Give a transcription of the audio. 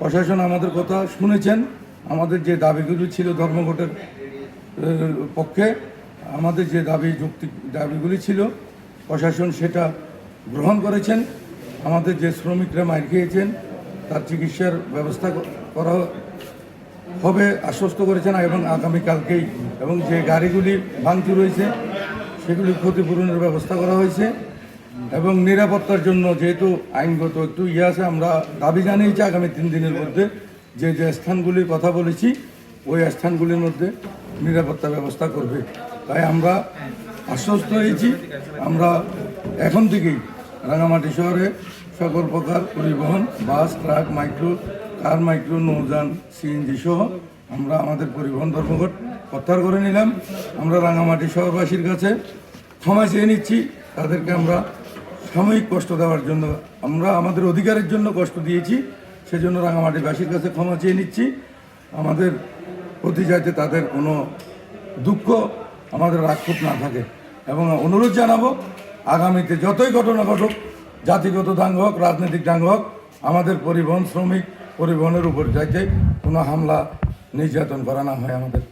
প্রশাসন আমাদের কথা শুনেছেন। আমাদের যে দাবিগুলি ছিল ধর্মঘটের পক্ষে, আমাদের যে দাবি যৌক্তিক দাবিগুলি ছিল, প্রশাসন সেটা গ্রহণ করেছেন। আমাদের যে শ্রমিকরা মার খেয়েছেন, তার চিকিৎসার ব্যবস্থা করা হবে, আশ্বস্ত করেছেন এবং আগামীকালকেই এবং যে গাড়িগুলি ভাঙচুর হয়েছে, সেগুলি ক্ষতিপূরণের ব্যবস্থা করা হয়েছে। এবং নিরাপত্তার জন্য যেহেতু আইনগত একটু ইয়ে আছে, আমরা দাবি জানিয়েছি আগামী তিন দিনের মধ্যে যে যে স্থানগুলির কথা বলেছি, ওই স্থানগুলির মধ্যে নিরাপত্তা ব্যবস্থা করবে। তাই আমরা আশ্বস্ত হয়েছি। আমরা এখন থেকেই রাঙামাটি শহরে সকল প্রকার পরিবহন, bus, truck, micro, car micro, নৌযান, CNG সহ আমরা আমাদের পরিবহন ধর্মঘট প্রত্যাহার করে নিলাম। আমরা রাঙামাটি শহরবাসীর কাছে ক্ষমা চেয়ে নিচ্ছি। তাদেরকে আমরা সাময়িক কষ্ট দেওয়ার জন্য আমরা আমাদের অধিকারের জন্য কষ্ট দিয়েছি, সেজন্য রাঙামাটিবাসীর কাছে ক্ষমা চেয়ে নিচ্ছি। আমাদের প্রতি যাতে তাদের কোনো দুঃখ আমাদের রাক্ষুপ না থাকে। এবং অনুরোধ জানাব, আগামীতে যতই ঘটনা ঘটুক, জাতিগত দাঙ্গ হোক, রাজনৈতিক দাঙ্গ হোক, আমাদের পরিবহন শ্রমিক পরিবহনের উপর যাইতে কোনো হামলা, নির্যাতন করা না হয় আমাদের